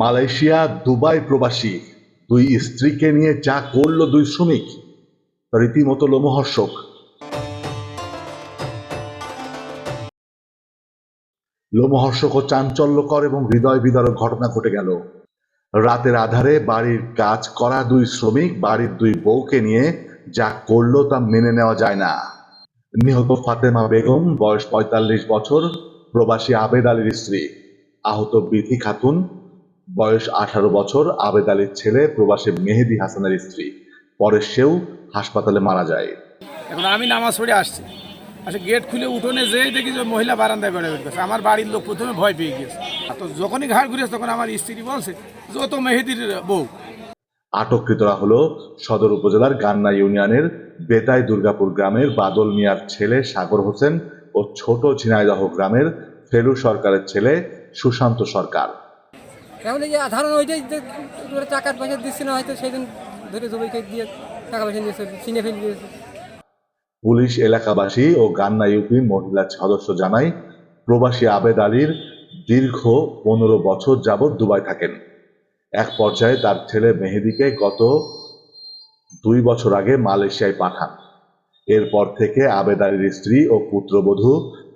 Malaysia, Dubai প্রবাসী। দুই স্ত্রীকে নিয়ে যা করল দুই শ্রমিক রীতিমতো লোমহর্ষক। লোমহর্ষক ও চাঞ্চল্যকর এবং হৃদয় বিদারক ঘটনা ঘটে গেল। রাতের আধারে বাড়ির কাজ করা দুই শ্রমিক, বাড়ির দুই বউকে নিয়ে যা করল তা মেনে নেওয়া যায় না। নিহত ফাতেমা বেগম, বয়স পঁয়তাল্লিশ বছর, প্রবাসী আবেদ আলীর স্ত্রী। আহত বিথি খাতুন বয়স আঠারো বছর আবেদ আলীর ছেলে প্রবাসী মেহেদি হাসানের স্ত্রী। পরে সেও হাসপাতালে মারা যায়। এখন আমি নামাজ পড়ে আসছি। আচ্ছা গেট খুলে উঠোনে যেই দেখি যে মহিলা বারান্দায় বেড়ে বেড়েছে আমার বাড়ির লোক প্রথমে ভয় পেয়ে আর তো যখনই ঘাড় ঘুরেছে তখন আমার স্ত্রী বলছে যে তো মেহেদির বউ। আটককৃতরা হলো সদর উপজেলার গান্না ইউনিয়নের বেতাই দুর্গাপুর গ্রামের বাদল মিয়ার ছেলে সাগর হোসেন ও ছোট ঝিনাইদহ গ্রামের ফেলু সরকারের ছেলে সুশান্ত সরকার। কেমন এই ধারণ ওইটাই যে টাকার পয়সা দিচ্ছে না, হয়তো সেদিন ধরে জমিকে দিয়ে টাকা পয়সা নিয়েছে চিনে ফেলে দিয়েছে পুলিশ এলাকাবাসী ও গান্না ইউপি মহিলা সদস্য জানায়, প্রবাসী আবেদ আলীর দীর্ঘ পনেরো বছর যাবৎ দুবাই থাকেন। এক পর্যায়ে তার ছেলে মেহেদিকে গত দুই বছর আগে মালয়েশিয়ায় পাঠান। এরপর থেকে আবেদ আলীর স্ত্রী ও পুত্রবধূ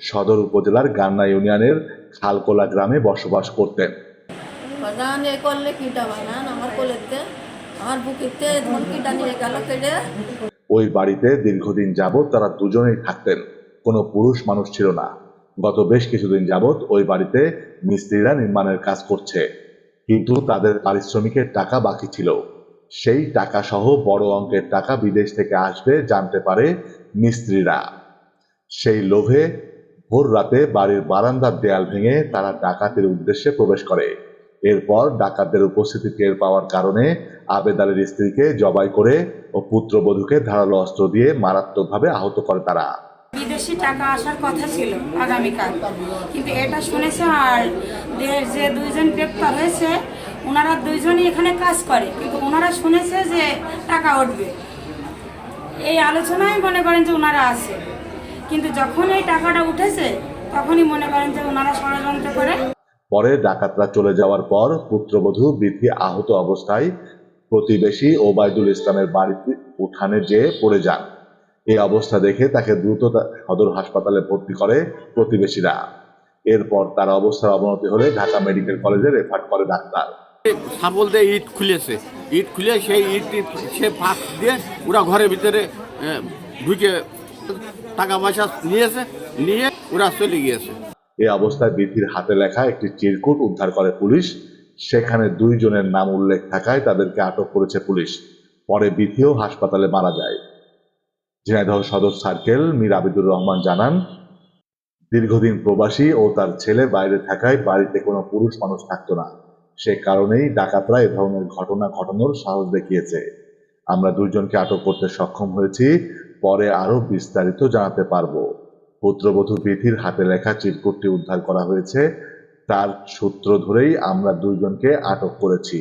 সদর উপজেলার গান্না ইউনিয়নের খালকোলা গ্রামে বসবাস করতেন। এ করলে কিটা বানান? আমার আমার বুকিতে নিয়ে গেল ওই বাড়িতে দীর্ঘদিন যাবৎ তারা দুজনেই থাকতেন। কোনো পুরুষ মানুষ ছিল না। গত বেশ কিছুদিন যাবৎ ওই বাড়িতে মিস্ত্রিরা নির্মাণের কাজ করছে। কিন্তু তাদের পারিশ্রমিকের টাকা বাকি ছিল। সেই টাকা সহ বড় অঙ্কের টাকা বিদেশ থেকে আসবে জানতে পারে মিস্ত্রিরা। সেই লোভে ভোর রাতে বাড়ির বারান্দার দেয়াল ভেঙে তারা ডাকাতের উদ্দেশ্যে প্রবেশ করে। এরপর ডাকাতদের উপস্থিতি টের পাওয়ার কারণে আবেদ আলীর স্ত্রীকে জবাই করে ও পুত্রবধূকে ধারালো অস্ত্র দিয়ে মারাত্মকভাবে আহত করে তারা। বিদেশি টাকা আসার কথা ছিল আগামীকাল। কিন্তু এটা শুনেছে আর যে- দুইজন গ্রেপ্তার হয়েছে, ওনারা দুইজনই এখানে কাজ করে। কিন্তু ওনারা শুনেছে যে টাকা উঠবে। এই আলোচনায় মনে করেন যে ওনারা আছে। কিন্তু যখন এই টাকাটা উঠেছে, তখনই মনে করেন যে ওনারা ষড়যন্ত্র করে। পরে ডাকাতরা চলে যাওয়ার পর পুত্রবধূ বিধি আহত অবস্থায় প্রতিবেশী ওবায়দুল ইসলামের বাড়িতে উঠানে যেয়ে পড়ে যান। এই অবস্থা দেখে তাকে দ্রুত সদর হাসপাতালে ভর্তি করে প্রতিবেশীরা। এরপর তার অবস্থার অবনতি হলে ঢাকা মেডিকেল কলেজে রেফার করে ডাক্তার। সাবল দিয়ে ইট খুলেছে। ইট খুলে সেই ইট সে ফাঁক দিয়ে ওরা ঘরের ভিতরে ঢুকে টাকা পয়সা নিয়েছে, নিয়ে ওরা চলে গিয়েছে। এই অবস্থায় বিধির হাতে লেখা একটি চিরকুট উদ্ধার করে পুলিশ। সেখানে দুইজনের নাম উল্লেখ থাকায় তাদেরকে আটক করেছে পুলিশ। পরে বিধিও হাসপাতালে মারা যায়। ঝিনাইদহ সদর সার্কেল মীর আবিদুর রহমান জানান, দীর্ঘদিন প্রবাসী ও তার ছেলে বাইরে থাকায় বাড়িতে কোনো পুরুষ মানুষ থাকতো না। সে কারণেই ডাকাতরা এ ধরনের ঘটনা ঘটানোর সাহস দেখিয়েছে। আমরা দুইজনকে আটক করতে সক্ষম হয়েছি, পরে আরও বিস্তারিত জানাতে পারব। পুত্রবধূ বিধির হাতে লেখা চিরকুটটি উদ্ধার করা হয়েছে। তার সূত্র ধরেই আমরা দুইজনকে আটক করেছি।